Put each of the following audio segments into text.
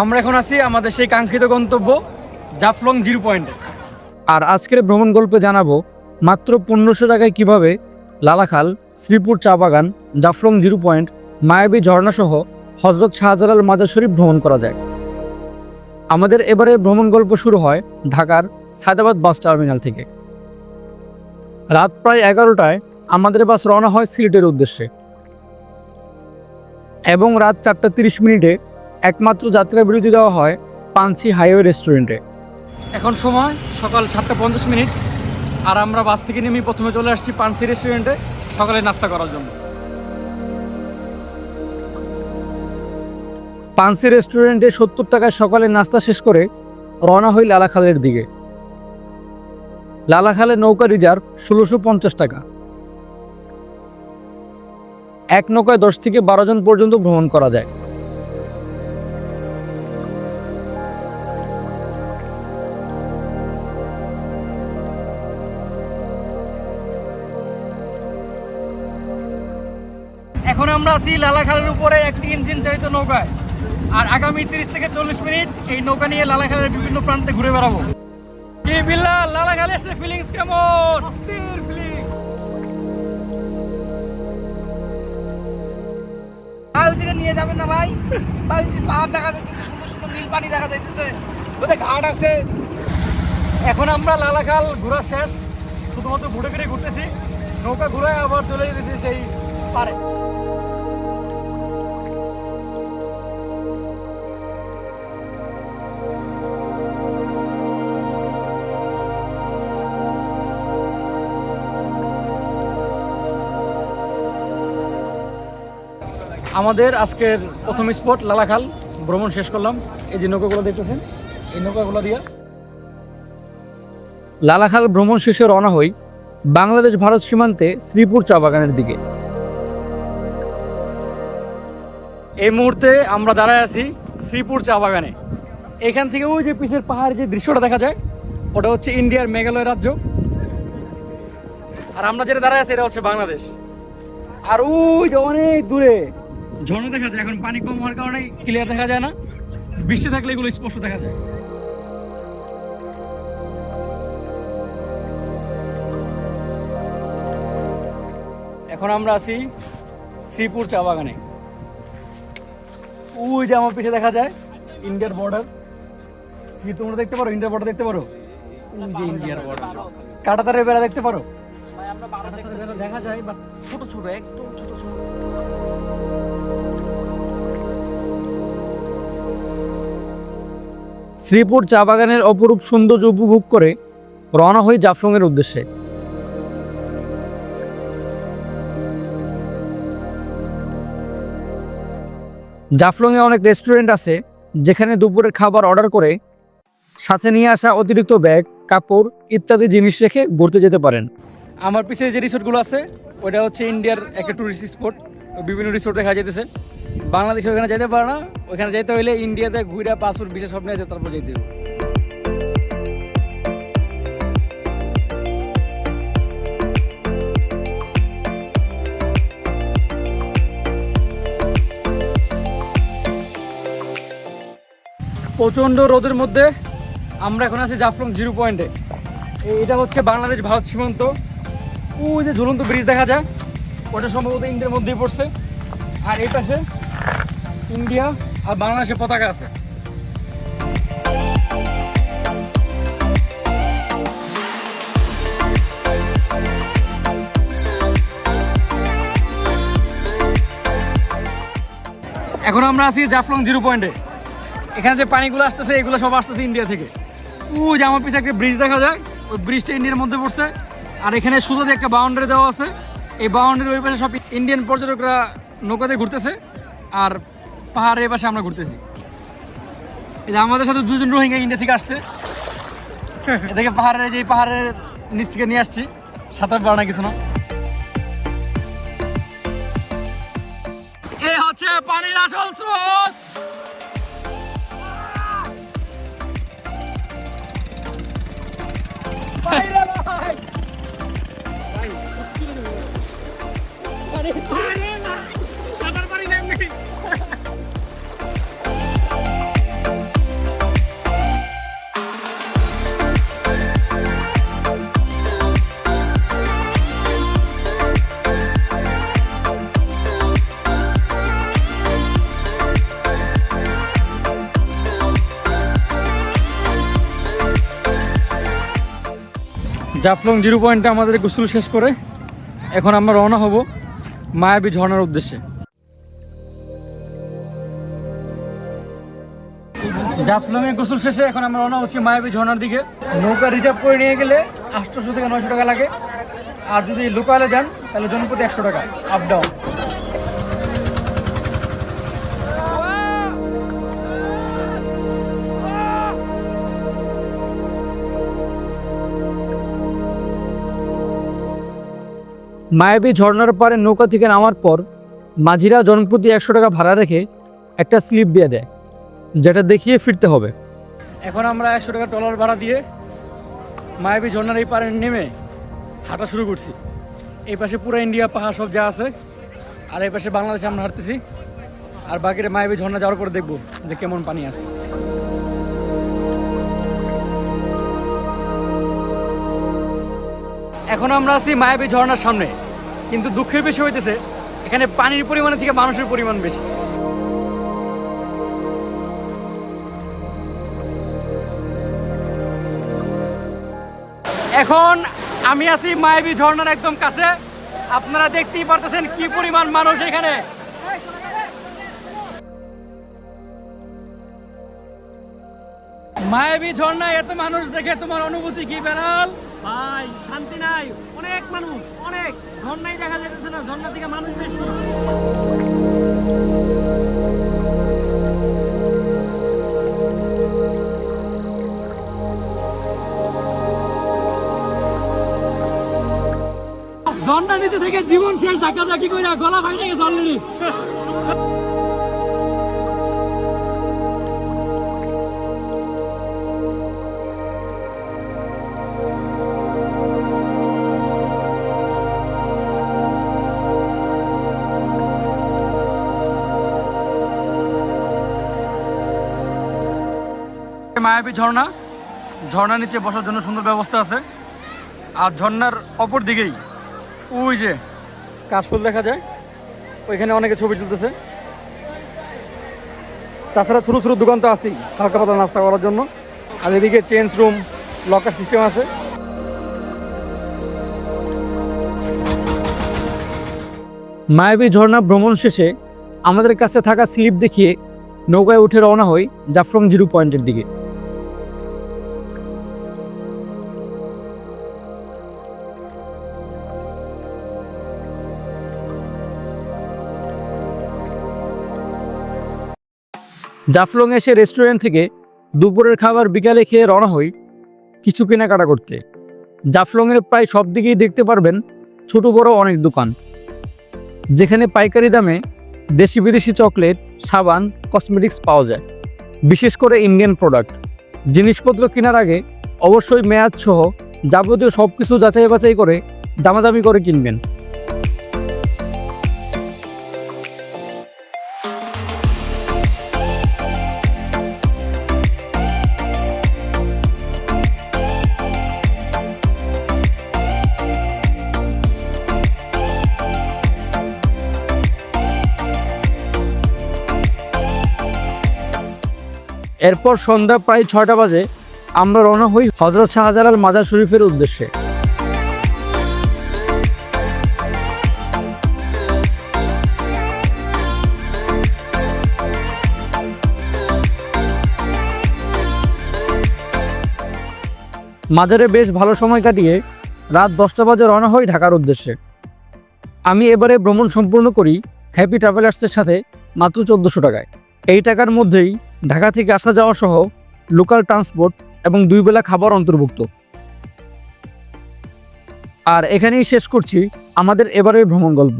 আমরা এখন আছি আমাদের সেই কাঙ্ক্ষিত গন্তব্য জাফলং জিরো পয়েন্টে। আর আজকের ভ্রমণ গল্পে জানাব মাত্র পনেরোশো টাকায় কীভাবে লালাখাল, শ্রীপুর চা বাগান, জাফলং জিরো পয়েন্ট, মায়াবী ঝর্ণাসহ হজরত শাহজালাল মাজার শরীফ ভ্রমণ করা যায়। আমাদের এবারে ভ্রমণ গল্প শুরু হয় ঢাকার সায়দাবাদ বাস টার্মিনাল থেকে। রাত প্রায় এগারোটায় আমাদের বাস রওনা হয় সিলেটের উদ্দেশ্যে। এবং রাত চারটা তিরিশ মিনিটে একমাত্র যাত্রা বিরতি দেওয়া হয় পাঞ্চি হাইওয়ে রেস্টুরেন্টে। এখন সময় সকাল সাতটা পঞ্চাশ মিনিট। আর আমরা বাস থেকে নেমে প্রথমে চলে আসছি পানসি রেস্টুরেন্টে। সকালে নাস্তা করার জন্য। পানসি রেস্টুরেন্টে সত্তর টাকায় সকালে নাস্তা শেষ করে রওনা হই লালাখালের দিকে। লালাখালের নৌকা রিজার্ভ ষোলোশো পঞ্চাশ টাকা। এক নৌকায় দশ থেকে বারো জন পর্যন্ত ভ্রমণ করা যায়। এখন আমরা আছি লালাখালের উপরে একটি ইঞ্জিন চালিত নৌকায়। আর আগামী তিরিশ থেকে চল্লিশ মিনিট এই নৌকা নিয়ে লালাখালের বিভিন্ন প্রান্তে ঘুরে বেড়াবো। কি বিল্লাল লালাখালে এসে ফিলিংস কেমন? ওদিকে নিয়ে যাবেন না ভাই। ভাই পাহাড় দেখা যাইতেছে সুন্দর সুন্দর নীল পানি দেখা যাইতেছে। ওদের ঘাট আছে। এখন আমরা লালাখাল ঘোরা শেষ। শুধুমাত্র ঘুরে ঘুরে ঘুরতেছি। নৌকা ঘুরায় আবার চলে যেতেছি সেই পারে। আমাদের আজকের প্রথম স্পট লালাখাল, ভ্রমণ শেষ করলাম। এই যে নৌকাগুলো দেখতেছেন, এই নৌকাগুলো দিয়া লালাখাল ভ্রমণ শেষে রওনা হই বাংলাদেশ ভারত সীমান্তে শ্রীপুর চা বাগানের দিকে। এই মুহূর্তে আমরা দাঁড়ায় আছি শ্রীপুর চা বাগানে। এখান থেকে ওই যে পিছের পাহাড়ের যে দৃশ্যটা দেখা যায়, ওটা হচ্ছে ইন্ডিয়ার মেঘালয় রাজ্য। আর আমরা যেটা দাঁড়ায় আছি, এটা হচ্ছে বাংলাদেশ। আর ওই যে অনেক দূরে ঝর্ণা দেখা যায়, এখন পানি কম হওয়ার কারণে ক্লিয়ার দেখা যায় না। বৃষ্টি থাকলে এগুলো স্পষ্ট দেখা যায়। এখন আমরা আছি শ্রীপুর চা বাগানে। ওই যে আমার পিছে দেখা যায় ইন্ডিয়ার বর্ডার কি তোমরা দেখতে পারো? ইন্ডিয়ার বর্ডার দেখতে পারো? ওই যে ইন্ডিয়ার বর্ডার কাটাতারের বেড়া দেখতে পারো? দেখা যায় বাট ছোট ছোট একদম ছোট ছোট। শ্রীপুর চা বাগানের অপরূপ সৌন্দর্য উপভোগ করে রওনা হই জাফলংয়ের উদ্দেশ্যে। জাফলংয়ে অনেক রেস্টুরেন্ট আছে, যেখানে দুপুরের খাবার অর্ডার করে সাথে নিয়ে আসা অতিরিক্ত ব্যাগ, কাপড় ইত্যাদি জিনিস রেখে ঘুরতে যেতে পারেন। আমার পিছিয়ে যে রিসোর্টগুলো আছে ওটা হচ্ছে ইন্ডিয়ার একটা টুরিস্ট স্পট বিভিন্ন রিসোর্ট দেখা যেতেছে বাংলাদেশে ওখানে যেতে পারে না ওখানে যেতে হইলে ইন্ডিয়াতে ঘুরে পাসপোর্ট বিশেষ সব নিয়ে তারপর যেতে হবে। প্রচণ্ড রোদের মধ্যে আমরা এখন আছি জাফলং জিরো পয়েন্টে। এটা হচ্ছে বাংলাদেশ ভারত সীমান্ত। ওই যে ঝুলন্ত ব্রিজ দেখা যায়, ওটা সম্ভবত ইন্ডিয়ার মধ্যেই পড়ছে। আর এই পাশে ইন্ডিয়া আর বাংলাদেশের পতাকা আছে। এখন আমরা আছি জাফলং জিরো পয়েন্টে। এখানে যে পানিগুলো আসতেছে এগুলো সব আসতেছে ইন্ডিয়া থেকে। ওই যে আমার পিছনে একটা ব্রিজ দেখা যায় ওই ব্রিজটা ইন্ডিয়ার মধ্যে পড়ছে। আর এখানে শুধু একটা বাউন্ডারি দেওয়া আছে। এই বাউন্ডারির ওই পাশে সব ইন্ডিয়ান পর্যটকরা নৌকাতে ঘুরতেছে আর পাহাড়ের পাশে আমরা ঘুরতেছি। এই যে আমাদের সাথে দুজন রোহিঙ্গা ইন্ডিয়া থেকে আসছে। এদিকে পাহাড়ের যে পাহাড়ের নিচ থেকে নিয়ে আসছি। সাঁতার পারা না কিছু না। এ হচ্ছে পানির আসল স্রোত! 入らない。い。জাফলং জিরো পয়েন্টে আমাদের গোসল শেষ করে এখন আমরা রওনা হব মায়াবী ঝর্ণার উদ্দেশ্যে। জাফলংয়ে গোসল শেষে এখন আমরা রওনা হচ্ছি মায়াবী ঝর্ণার দিকে। নৌকা রিজার্ভ করে নিয়ে গেলে আটশোশো থেকে নয়শো টাকা লাগে। আর যদি লোকালে যান, তাহলে জনপ্রতি একশো টাকা আপ ডাউন মায়াবী ঝর্ণার পারে নৌকা থেকে নামার পর মাঝিরা জনপ্রতি একশো টাকা ভাড়া রেখে একটা স্লিপ দিয়ে দেয়, যেটা দেখিয়ে ফিরতে হবে। এখন আমরা একশো টাকা টলার ভাড়া দিয়ে মায়াবী ঝর্ণার এই পারে নেমে হাঁটা শুরু করছি। এই পাশে পুরো ইন্ডিয়া পাহাড় সব যা আছে, আর এই পাশে বাংলাদেশে আমরা হাঁটতেছি, আর বাকিটা মায়াবী ঝর্ণা যাওয়ার পরে দেখব যে কেমন পানি আছে। এখন আমরা আছি মায়াবী ঝর্ণার সামনে। কিন্তু দুঃখের বেশি হইতেছে, এখানে পানির পরিমাণের থেকে মানুষের পরিমাণ বেশি। এখন আমি আছি মায়াবী ঝর্ণার একদম কাছে। আপনারা দেখতেই পারতেছেন কি পরিমাণ মানুষ এখানে। মায়াবী ঝর্ণায় এত মানুষ দেখে তোমার অনুভূতি কি বেড়াল? ভাই, শান্তি নাই। অনেক মানুষ, অনেক। ঝর্ণাই দেখা যাচ্ছে না ঝর্ণা থেকে মানুষ বেশি। ঝর্ণা নিচে থেকে জীবন শেষ ধাক্কা ধাক্কি করে গলা ভাইটে গেছে অলরেডি মায়াবী ঝর্ণা। ঝর্ণার নিচে বসার জন্য সুন্দর ব্যবস্থা আছে। আর ঝর্ণার অপর দিকেই ওই যে কাশফুল দেখা যায়, ওইখানে অনেকে ছবি তুলতেছে। তাছাড়া ছোটো ছোটো দোকান তো আছেই, হালকা পাতলা নাস্তা করার জন্য। আর এদিকে চেঞ্জ রুম, লকার সিস্টেম আছে। মায়াবী ঝর্ণা ভ্রমণ শেষে আমাদের কাছে থাকা স্লিপ দেখিয়ে নৌকায় উঠে রওনা হই জাফলং জিরো পয়েন্টের দিকে। জাফলং এসে রেস্টুরেন্ট থেকে দুপুরের খাবার বিকালে খেয়ে রওনা হই কিছু কেনাকাটা করতে। জাফলংয়ের প্রায় সব দিকেই দেখতে পারবেন ছোট বড় অনেক দোকান। যেখানে পাইকারি দামে দেশি বিদেশি চকলেট, সাবান, কসমেটিক্স পাওয়া যায়। বিশেষ করে ইন্ডিয়ান প্রোডাক্ট। জিনিসপত্র কেনার আগে অবশ্যই মেয়াদ সহ যাবতীয় সব কিছু যাচাই বাছাই করে দামাদামি করে কিনবেন। এরপর সন্ধ্যা প্রায় ছয়টা বাজে, আমরা রওনা হই হজরত শাহজালাল মাজার শরীফের উদ্দেশ্যে। মাজারে বেশ ভালো সময় কাটিয়ে রাত দশটা বাজে রওনা হই ঢাকার উদ্দেশ্যে। আমি এবারে ভ্রমণ সম্পূর্ণ করি হ্যাপি ট্রাভেলার্সের সাথে মাত্র চোদ্দোশো টাকায়। এই টাকার মধ্যেই ঢাকা থেকে আসা যাওয়া সহ লোকাল ট্রান্সপোর্ট এবং দুই বেলা খাবার অন্তর্ভুক্ত। আর এখানেই শেষ করছি আমাদের এবারের ভ্রমণ গল্প।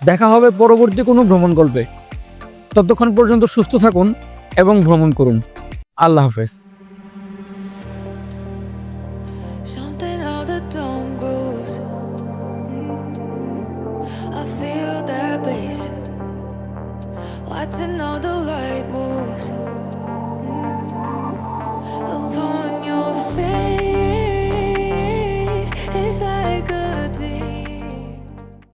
দেখা হবে পরবর্তী কোনো ভ্রমণ গল্পে। ততক্ষণ পর্যন্ত সুস্থ থাকুন এবং ভ্রমণ করুন। আল্লাহ হাফেজ।